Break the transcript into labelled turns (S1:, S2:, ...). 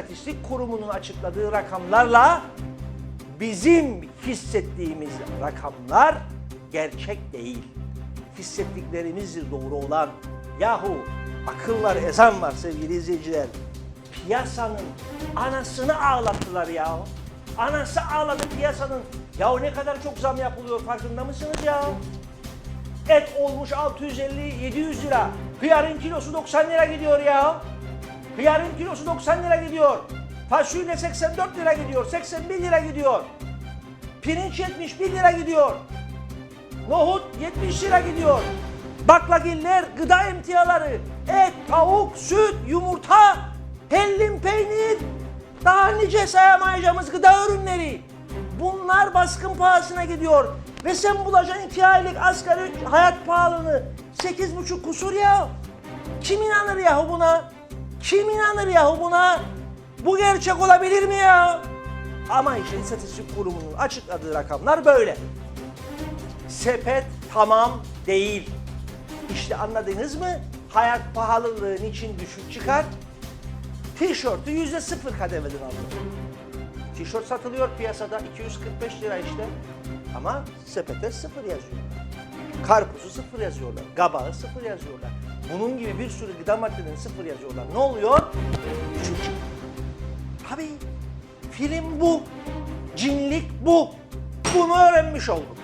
S1: İstatistik Kurumu'nun açıkladığı rakamlarla bizim hissettiğimiz rakamlar gerçek değil. Hissettiklerimizdir doğru olan. Yahu akıl var, ezan var sevgili izleyiciler. Piyasanın anasını ağlattılar ya. Anası ağladı piyasanın. Ya ne kadar çok zam yapılıyor farkında mısınız ya? Et olmuş 650-700 lira. Hıyarın kilosu 90 lira gidiyor ya. Hıyarın kilosu 90 lira gidiyor. Fasulye 84 lira gidiyor. 81 lira gidiyor. Pirinç 71 lira gidiyor. Nohut 70 lira gidiyor. Baklagiller, gıda emtiaları, et, tavuk, süt, yumurta, hellim peynir, daha nice sayamayacağımız gıda ürünleri. Bunlar baskın pahasına gidiyor. Ve sen bulacaksın iki aylık asgari hayat pahalılığını. Sekiz buçuk kusur ya. Kim inanır yahu buna? Kim inanır yahu buna? Bu gerçek olabilir mi ya? Ama işte İstatistik Kurumu'nun açıkladığı rakamlar böyle. Sepet tamam değil. İşte anladınız mı? Hayat pahalılığı için düşük çıkar. Tişörtü yüzde sıfır kademeden alıyor. Tişört satılıyor piyasada 245 lira işte. Ama sepete sıfır yazıyor. Karpuzu sıfır yazıyorlar. Gabağı sıfır yazıyorlar. Bunun gibi bir sürü gıda maddelerini sıfır yazıyorlar. Ne oluyor? Çıkıyor. Tabii film bu. Cinlik bu. Bunu öğrenmiş olduk.